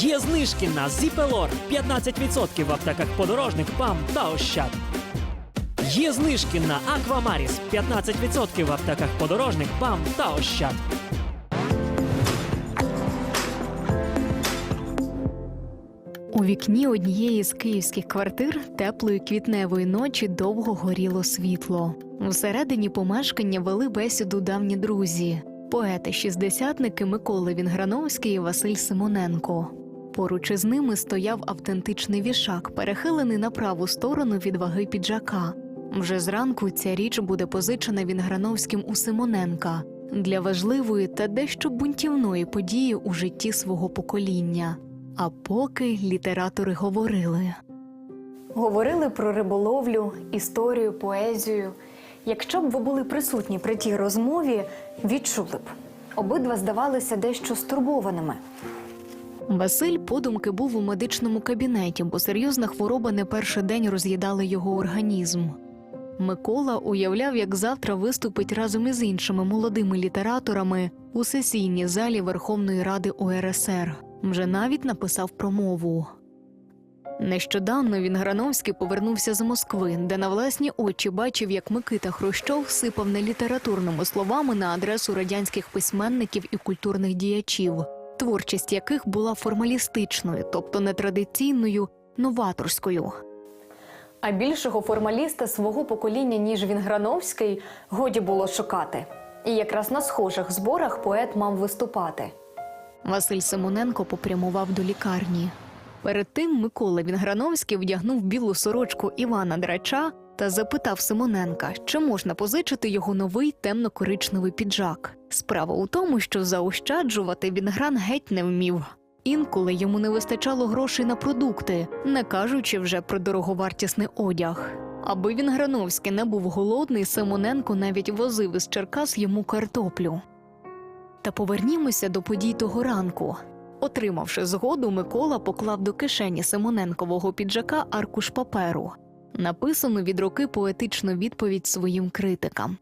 Є знижки на Зіпелор 15% в аптеках подорожник, ПАМ та Ощад. Є знижки на Аквамаріс 15% в аптеках подорожник, ПАМ та Ощад. У вікні однієї з київських квартир теплої квітневої ночі довго горіло світло. Всередині помешкання вели бесіду давні друзі, поети-шістдесятники Микола Вінграновський і Василь Симоненко. Поруч із ними стояв автентичний вішак, перехилений на праву сторону від ваги піджака. Вже зранку ця річ буде позичена Вінграновським у Симоненка для важливої та дещо бунтівної події у житті свого покоління. А поки літератори говорили. Говорили про риболовлю, історію, поезію. Якщо б ви були присутні при тій розмові, відчули б. Обидва здавалися дещо стурбованими. Василь подумки був у медичному кабінеті, бо серйозна хвороба не перший день роз'їдала його організм. Микола уявляв, як завтра виступить разом із іншими молодими літераторами у сесійній залі Верховної Ради УРСР. Вже навіть написав промову. Нещодавно Вінграновський повернувся з Москви, де на власні очі бачив, як Микита Хрущов сипав нелітературними словами на адресу радянських письменників і культурних діячів, творчість яких була формалістичною, тобто нетрадиційною, новаторською. А більшого формаліста свого покоління, ніж Вінграновський, годі було шукати. І якраз на схожих зборах поет мав виступати. Василь Симоненко попрямував до лікарні. Перед тим Микола Вінграновський вдягнув білу сорочку Івана Драча та запитав Симоненка, чи можна позичити його новий темно-коричневий піджак. Справа у тому, що заощаджувати Вінгран геть не вмів. Інколи йому не вистачало грошей на продукти, не кажучи вже про дороговартісний одяг. Аби Вінграновський не був голодний, Симоненко навіть возив із Черкас йому картоплю. Та повернімося до подій того ранку. Отримавши згоду, Микола поклав до кишені Симоненкового піджака аркуш паперу, написану від руки поетичну відповідь своїм критикам.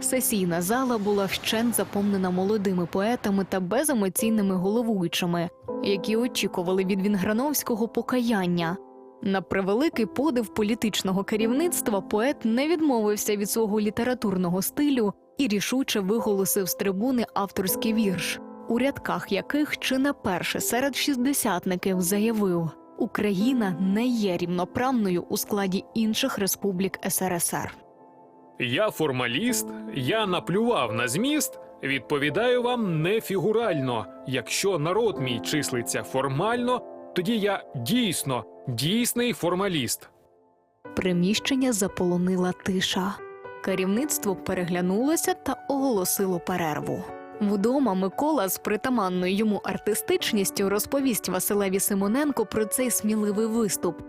Сесійна зала була вщент заповнена молодими поетами та беземоційними головуючими, які очікували від Вінграновського покаяння. На превеликий подив політичного керівництва поет не відмовився від свого літературного стилю і рішуче виголосив з трибуни авторський вірш, у рядках яких чи не перше серед шістдесятників заявив: Україна не є рівноправною у складі інших республік СРСР. Я формаліст, я наплював на зміст. Відповідаю вам не фігурально. Якщо народ мій числиться формально, тоді я дійсно дійсний формаліст. Приміщення заполонила тиша. Керівництво переглянулося та оголосило перерву. Вдома Микола з притаманною йому артистичністю розповість Василеві Симоненко про цей сміливий виступ.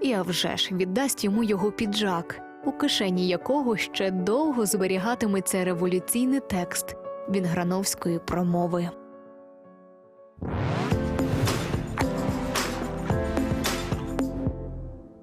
І а вже ж віддасть йому його піджак, у кишені якого ще довго зберігатиметься революційний текст Вінграновської промови.